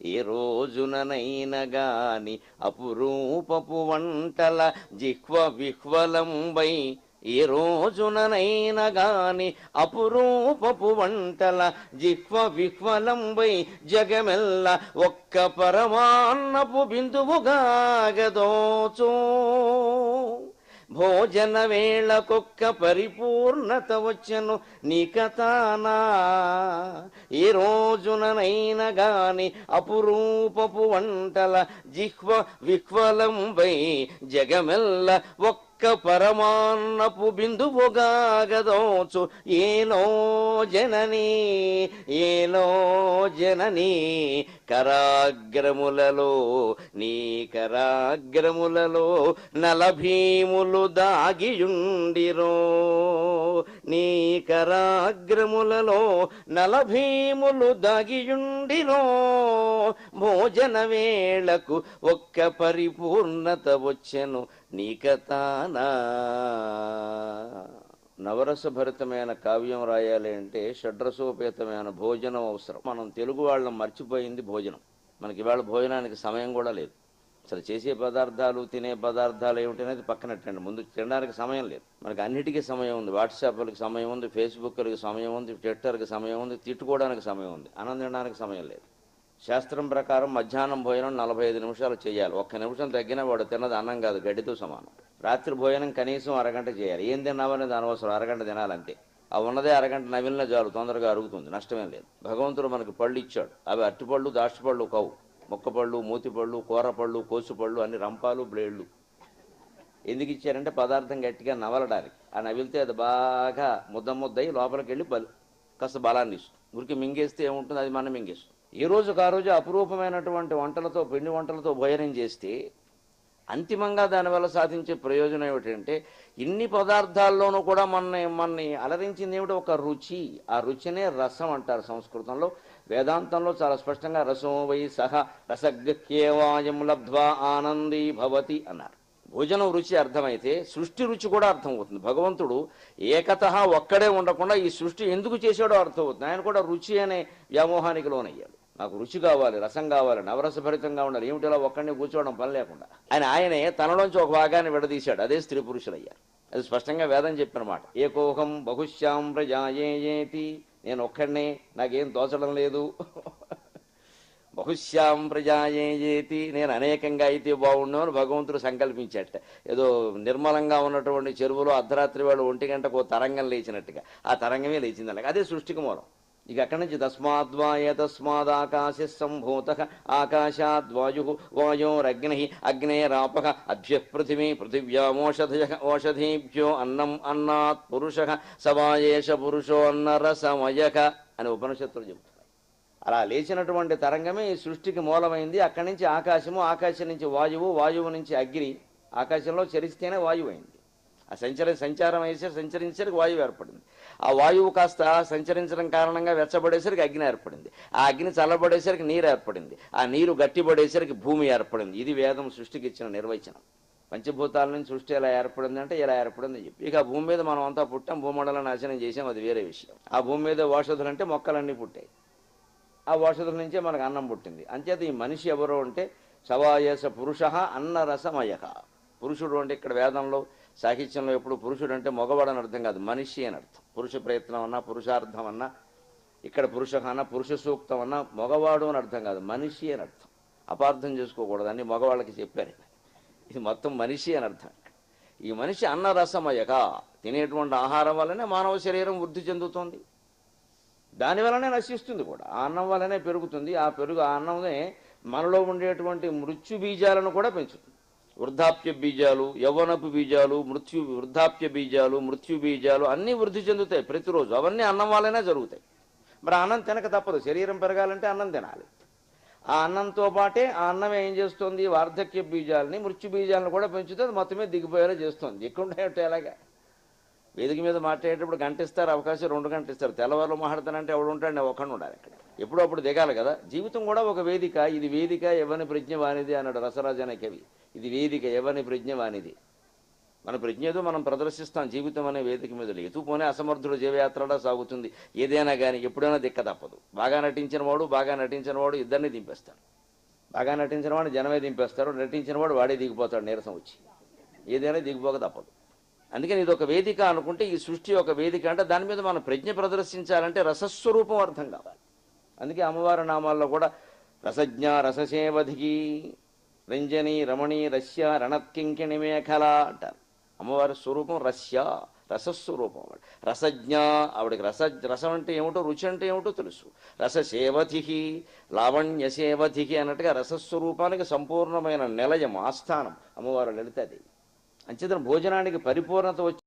ఏ రోజుననైన గాని అపురూపపు వంటల జిహ్వ విహ్వలంబై ఏ రోజుననైనగాని అపురూపపు వంటల జిహ్వ విహ్వలంబై జగమెల్ల ఒక్క పరమాన్నపు బిందువుగాగదోచో భోజన వేళకొక్క పరిపూర్ణత వచ్చను నీకతానా ఏ రోజుననైన గాని అపురూపపు వంటల జిహ్వ విహ్వలంబై జగమెల్ల ఒక్క పరమాన్నపు బిందువుగాగదోచు ఏనో జనని ఏనో జనని కరాగ్రములలో నీ కరాగ్రములలో నలభీములు దాగియుండిరో. నీ కరాగ్రములలో నలభీములు దాగియుండిరో. భోజన వేళకు ఒక్క పరిపూర్ణత వచ్చెను. నవరస నవరసభరితమైన కావ్యం రాయాలి అంటే షడ్రసోపేతమైన భోజనం అవసరం. మనం తెలుగు వాళ్ళం మర్చిపోయింది భోజనం. మనకి ఇవాళ భోజనానికి సమయం కూడా లేదు. అసలు చేసే పదార్థాలు తినే పదార్థాలు ఏమిటనేది పక్కనట్టండి ముందు తినడానికి సమయం లేదు. మనకి అన్నిటికీ సమయం ఉంది. వాట్సాప్లకి సమయం ఉంది ఫేస్బుక్లకి సమయం ఉంది ట్విట్టర్కి సమయం ఉంది తిట్టుకోవడానికి సమయం ఉంది. అన్నం సమయం లేదు. శాస్త్రం ప్రకారం మధ్యాహ్నం భోజనం నలభై ఐదు నిమిషాలు చేయాలి. ఒక్క నిమిషం తగ్గినా వాడు తిన్నది అన్నం కాదు గడ్డితో సమానం. రాత్రి భోజనం కనీసం అరగంట చేయాలి. ఏం తిన్నామనేది అనవసరం. అరగంట తినాలంతే. ఆ ఉన్నదే అరగంట నవిలిన చాలు తొందరగా అరుగుతుంది. నష్టమేం లేదు. భగవంతుడు మనకి పళ్ళు ఇచ్చాడు. అవి అరటిపళ్ళు దాష్టిపళ్ళు కవు. మొక్కపళ్ళు మూతిపళ్ళు కూరపళ్ళు కోసుపళ్ళు అన్ని రంపాలు బ్లేడ్లు ఎందుకు ఇచ్చారంటే పదార్థం గట్టిగా నవలడానికి. ఆ నవిలితే అది బాగా ముద్ద ముద్దయి లోపలికి వెళ్ళి బలి కాస్త బలాన్ని ఇస్తుంది. ఊరికి మింగేస్తే ఏముంటుంది? అది మనం మింగేస్తుంది. ఈ రోజుకు ఆ రోజు అపురూపమైనటువంటి వంటలతో పిండి వంటలతో భోజనం చేస్తే అంతిమంగా దానివల్ల సాధించే ప్రయోజనం ఏమిటంటే ఇన్ని పదార్థాల్లోనూ కూడా మనని మనని అలరించింది ఏమిటి? ఒక రుచి. ఆ రుచినే రసం అంటారు సంస్కృతంలో. వేదాంతంలో చాలా స్పష్టంగా రసో వై సహ రసగ్యేవాయం లబ్ధ్వా ఆనందీ భవతి అన్నారు. భోజనం రుచి అర్థమైతే సృష్టి రుచి కూడా అర్థమవుతుంది. భగవంతుడు ఏకత ఒక్కడే ఉండకుండా ఈ సృష్టి ఎందుకు చేశాడో అర్థమవుతుంది. ఆయన కూడా రుచి అనే వ్యామోహానికి లోనయ్యాడు. నాకు రుచి కావాలి రసం కావాలి నవరసభరితంగా ఉండాలి. ఏమిటిలా ఒక్కడిని కూర్చోవడం పని లేకుండా. ఆయన ఆయనే తనలోంచి ఒక భాగాన్ని విడదీశాడు. అదే స్త్రీ పురుషులయ్యారు అది స్పష్టంగా వేదం చెప్పినమాట. ఏకోహం బహుశ్యాం ప్రజాయేతి నేను ఒక్కడినే నాకేం తోచడం లేదు. బహుశ్యాం ప్రజాయేతి నేను అనేకంగా అయితే బాగుండు అని భగవంతుడు సంకల్పించట ఏదో నిర్మలంగా ఉన్నటువంటి చెరువులో అర్ధరాత్రి వాళ్ళు ఒంటి గంటకు తరంగం లేచినట్టుగా. ఆ తరంగమే లేచింది అలాగే అదే సృష్టికి మూలం. ఇక అక్కడి నుంచి తస్మాద్వాయ తస్మాద్ ఆకాశ సంభూత ఆకాశాద్వాయు వాయోరగ్ని అగ్నేరాప అభ్య పృథివీ పృథివ్యామోషధయ ఓషధీభ్యో అన్నం అన్నాత్ పురుష సవాయేష పురుషో అన్నరసమయక అని ఉపనిషత్తులు చెబుతారు అలా లేచినటువంటి తరంగమే ఈ సృష్టికి మూలమైంది. అక్కడి నుంచి ఆకాశము ఆకాశం నుంచి వాయువు వాయువు నుంచి అగ్ని. ఆకాశంలో చరిస్తేనే వాయువు అయింది ఆ సంచర సంచారం అయ్యేసరికి సంచరించేసరికి వాయువు ఏర్పడింది. ఆ వాయువు కాస్త సంచరించడం కారణంగా వెచ్చబడేసరికి అగ్ని ఏర్పడింది. ఆ అగ్ని చల్లబడేసరికి నీరు ఏర్పడింది. ఆ నీరు గట్టిపడేసరికి భూమి ఏర్పడింది. ఇది వేదం సృష్టికి ఇచ్చిన నిర్వచనం. పంచభూతాల నుంచి సృష్టి ఎలా ఏర్పడింది అంటే ఇలా ఏర్పడింది చెప్పి. ఇక భూమి మీద మనం అంతా పుట్టాం భూమండలం నాశనం చేసాం అది వేరే విషయం. ఆ భూమి మీద ఓషధులు అంటే మొక్కలన్నీ పుట్టాయి. ఆ ఓషధుల నుంచే మనకు అన్నం పుట్టింది. అంచేత ఈ మనిషి ఎవరు అంటే సవాయస పురుష అన్నరసమయ. పురుషుడు అంటే ఇక్కడ వేదంలో సాహిత్యంలో ఎప్పుడు పురుషుడు అంటే మగవాడు అని అర్థం కాదు మనిషి అని అర్థం. పురుష ప్రయత్నం అన్నా పురుషార్థం అన్నా ఇక్కడ పురుష అన్నా పురుష సూక్తం అన్నా మగవాడు అని అర్థం కాదు మనిషి అని అర్థం. అపార్థం చేసుకోకూడదు అని మగవాళ్ళకి చెప్పారు. ఇది మొత్తం మనిషి అని అర్థం. ఈ మనిషి అన్నరసమయక తినేటువంటి ఆహారం వల్లనే మానవ శరీరం వృద్ధి చెందుతుంది. దాని వలనే నశిస్తుంది కూడా. ఆ అన్నం వల్లనే పెరుగుతుంది. ఆ పెరుగు ఆ అన్నమే మనలో ఉండేటువంటి మృత్యు బీజాలను కూడా పెంచుతుంది. వృద్ధాప్య బీజాలు యవ్వనపు బీజాలు మృత్యు వృద్ధాప్య బీజాలు మృత్యు బీజాలు అన్నీ వృద్ధి చెందుతాయి ప్రతిరోజు. అవన్నీ అన్నం వల్లనే జరుగుతాయి. మరి అన్నం తినక తప్పదు. శరీరం పెరగాలంటే అన్నం తినాలి. ఆ అన్నంతో పాటే ఆ అన్నం ఏం చేస్తుంది? వార్ధక్య బీజాలని మృత్యు బీజాలను కూడా పెంచుతుంది. మొత్తమే దిగిపోయేలా చేస్తుంది. ఎక్కువంటే ఎలాగా? వేదిక మీద మాట్లాడేటప్పుడు గంట ఇస్తారు అవకాశం రెండు గంటలు ఇస్తారు తెల్లవారులు మాట్లాడతానంటే ఎవడు ఉంటాడు? నేను ఉండాలి ఇక్కడ ఎప్పుడప్పుడు దిగాలి కదా. జీవితం కూడా ఒక వేదిక. ఇది వేదిక ఎవరిని ప్రజ్ఞ వానిది అన్నాడు రసరాజు అనే కవి. ఇది వేదిక ఎవని ప్రజ్ఞ వానిది? మన ప్రజ్ఞ ఏదో మనం ప్రదర్శిస్తాం జీవితం అనే వేదిక మీద ఎతుపోనే అసమర్థుడు జీవయాత్రలా సాగుతుంది. ఏదైనా కానీ ఎప్పుడైనా దిక్క తప్పదు. బాగా నటించిన వాడు బాగా నటించిన వాడు ఇద్దరిని దింపేస్తాడు. బాగా నటించిన వాడు జనమే దింపేస్తారు నటించిన వాడు వాడే దిగిపోతాడు. నీరసం వచ్చి ఏదైనా దిగిపోక తప్పదు. అందుకని ఇది ఒక వేదిక అనుకుంటే ఈ సృష్టి ఒక వేదిక అంటే దాని మీద మన ప్రజ్ఞ ప్రదర్శించాలంటే రసస్వరూపం అర్థం కావాలి. అందుకే అమ్మవారి నామాల్లో కూడా రసజ్ఞ రససేవధికి రంజని రమణి రస్య రణత్కింకిణి మేఖల అంటారు అమ్మవారి స్వరూపం రస్య రసస్వరూపం ఆవిడ రసజ్ఞ ఆవిడకి రస రసం అంటే ఏమిటో రుచి అంటే ఏమిటో తెలుసు. రససేవధికి లావణ్యసేవధికి అన్నట్టుగా రసస్వరూపానికి సంపూర్ణమైన నిలయం ఆస్థానం అమ్మవారు లలితది అంచేతన భోజనానికి పరిపూర్ణత వచ్చి